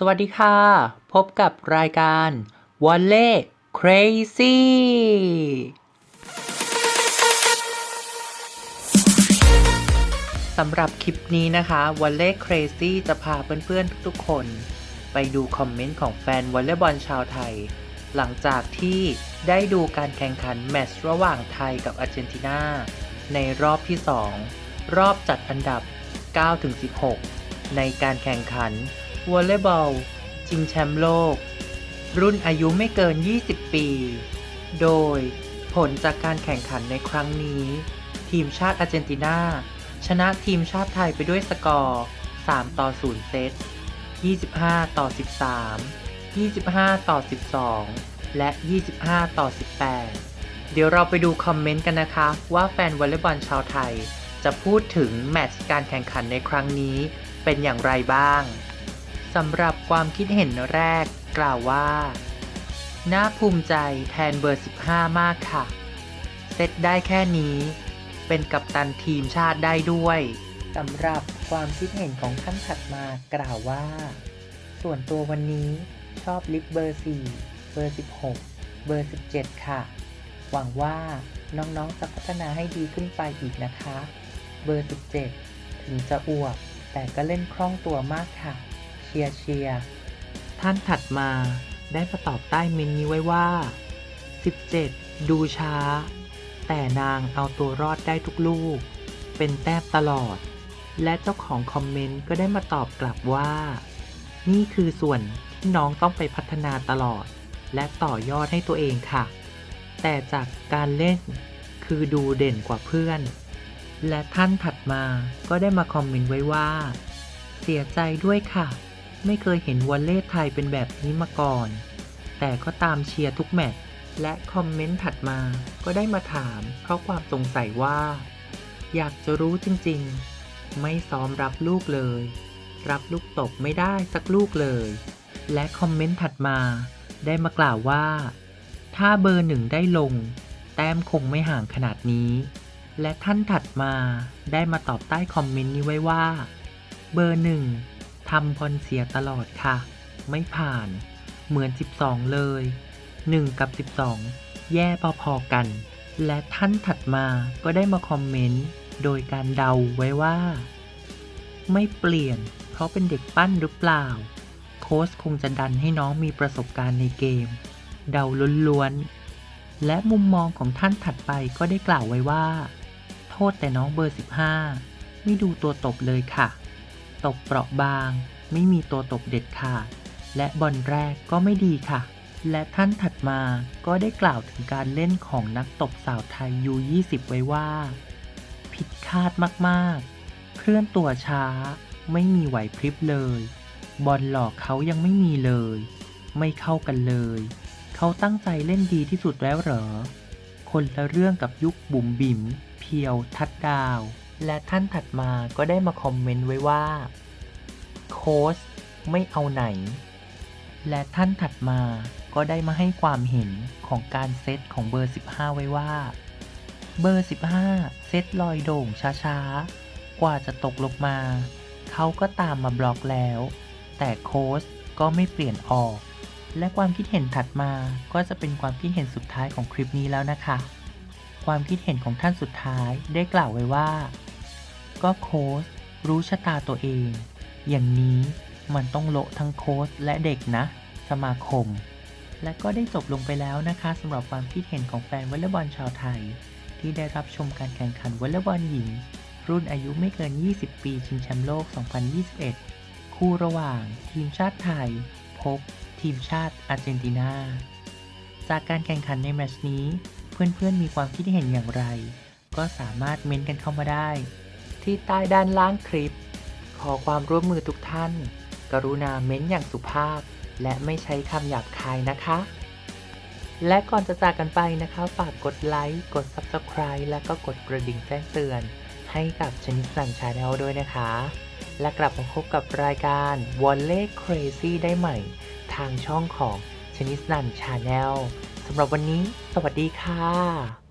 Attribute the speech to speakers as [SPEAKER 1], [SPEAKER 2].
[SPEAKER 1] สวัสดีค่ะ พบกับรายการ w a l l e Crazy สำหรับคลิปนี้นะคะ w a l l e Crazy จะพาเพื่อนๆทุกๆคน ไปดูคอมเมนต์ของแฟนวอลเลย์บอลชาวไทย หลังจากที่ได้ดูการแข่งขันแมตช์ระหว่างไทยกับอาร์เจนตินาในรอบที่ 2 รอบจัดอันดับ 9-16 ในการแข่งขัน วอลเลย์บอลชิงแชมป์โลก รุ่นอายุไม่เกิน 20 ปี โดยผลจากการแข่งขันในครั้งนี้ ทีมชาติอาร์เจนตินา ชนะทีมชาติไทยไปด้วยสกอร์ 3 ต่อ 0 เซต 25 ต่อ 13 25 ต่อ 12 และ 25 ต่อ 18 เดี๋ยวเราไปดูคอมเมนต์กันนะคะ ว่าแฟนวอลเลย์บอลชาวไทย จะพูดถึงแมตช์การแข่งขันในครั้งนี้เป็นอย่างไรบ้าง สำหรับความคิดเห็นแรกกล่าวว่า น่าภูมิใจแทนเบอร์ 15 มากค่ะ เซตได้แค่นี้ เป็นกัปตันทีมชาติได้ด้วยสำหรับความคิดเห็นของท่านถัดมากล่าวว่า ส่วนตัววันนี้ชอบลิฟเบอร์ 4 เบอร์ 16 เบอร์ 17 ค่ะ หวังว่าน้องๆจะพัฒนาให้ดีขึ้นไปอีกนะคะ เบอร์ 17 ถึงจะอวบแต่ก็เล่นคล่องตัวมากค่ะ ชียเชีย ท่านถัดมาได้มาตอบใต้เมนนี้ไว้ว่า 17 ดูช้า แต่นางเอาตัวรอดได้ทุกลูก เป็นแต้มตลอด และเจ้าของคอมเมนต์ก็ได้มาตอบกลับว่า นี่คือส่วนที่น้องต้องไปพัฒนาตลอด และต่อยอดให้ตัวเองค่ะ แต่จากการเล่นคือดูเด่นกว่าเพื่อน และท่านถัดมาก็ได้มาคอมเมนต์ไว้ว่า เสียใจด้วยค่ะ ไม่เคยเห็นวอลเล่ไทยเป็นแบบนี้มาก่อน แต่ก็ตามเชียร์ทุกแมตช์และคอมเมนต์ถัดมาก็ได้มาถาม เพราะความสงสัยว่า อยากจะรู้จริงๆ ไม่ซ้อมรับลูกเลย รับลูกตบไม่ได้สักลูกเลย และคอมเมนต์ถัดมา ได้มากล่าวว่า ถ้าเบอร์หนึ่งได้ลง แต้มคงไม่ห่างขนาดนี้ และท่านถัดมาได้มาตอบใต้คอมเมนต์นี้ไว้ว่า เบอร์หนึ่ง ทำบอลเสียตลอดค่ะ ไม่ผ่าน เหมือน 12 เลย 1 กับ 12 แย่พอๆกัน และท่านถัดมาก็ได้มาคอมเมนต์ โดยการเดาไว้ว่า ไม่เปลี่ยน เพราะเป็นเด็กปั้นหรือเปล่า โค้ชคงจะดันให้น้องมีประสบการณ์ในเกม เดาล้วนๆ และมุมมองของท่านถัดไปก็ได้กล่าวไว้ว่า โทษแต่น้องเบอร์ 15 ไม่ดูตัวตบเลยค่ะ ตบเปราะบาง ไม่มีตัวตบเด็ดขาด และบอลแรกก็ไม่ดีค่ะ และท่านถัดมาก็ได้กล่าวถึงการเล่นของนักตบสาวไทยยู20 ไว้ว่า ผิดคาดมากๆ เคลื่อนตัวช้า ไม่มีไหวพริบเลย บอลหลอกเขายังไม่มีเลย ไม่เข้ากันเลย เขาตั้งใจเล่นดีที่สุดแล้วเหรอ คนละเรื่องกับยุคบุ๋มบิ๋มเพียวทัดดาว และท่านถัดมาก็ได้มาคอมเมนต์ไว้ว่า โค้ชไม่เอาไหน และท่านถัดมาก็ได้มาให้ความเห็นของการเซตของเบอร์ 15 ไว้ว่า เบอร์ 15 เซตลอยโด่งช้าๆ กว่าจะตกลงมา เขาก็ตามมาบล็อกแล้ว แต่โค้ชก็ไม่เปลี่ยนออก และความคิดเห็นถัดมาก็จะเป็นความคิดเห็นสุดท้ายของคลิปนี้แล้วนะคะ ความคิดเห็นของท่านสุดท้ายได้กล่าวไว้ว่า ก็โค้ชรู้ชะตาตัวเอง อย่างนี้มันต้องโละทั้งโค้ชและเด็กนะ สมาคม และก็ได้จบลงไปแล้วนะคะสำหรับความคิดเห็นของแฟนวอลเลย์บอลชาวไทย ที่ได้รับชมการแข่งขันวอลเลย์บอลหญิง รุ่นอายุไม่เกิน 20 ปีชิงแชมป์โลก 2021 คู่ระหว่าง ทีมชาติไทย พบ ทีมชาติอาร์เจนตินาจากการแข่งขันในแมตช์นี้ เพื่อนๆมีความคิดเห็นอย่างไร ก็สามารถเม้นต์กันเข้ามาได้ ที่ใต้ด้านล่างคลิป ขอความร่วมมือทุกท่าน กรุณาเม้นต์อย่างสุภาพ และไม่ใช้คำหยาบคายนะคะ และก่อนจะจากกันไปนะคะ ฝากกดไลค์ กด Subscribe และก็กดกระดิ่งแจ้งเตือน ให้กับชนิดสันชาแนลด้วยนะคะ และกลับมาพบกับรายการ w a l l e Crazy ได้ใหม่ ทางช่องของชนิดนันชาแนลสำหรับวันนี้ สวัสดีค่ะ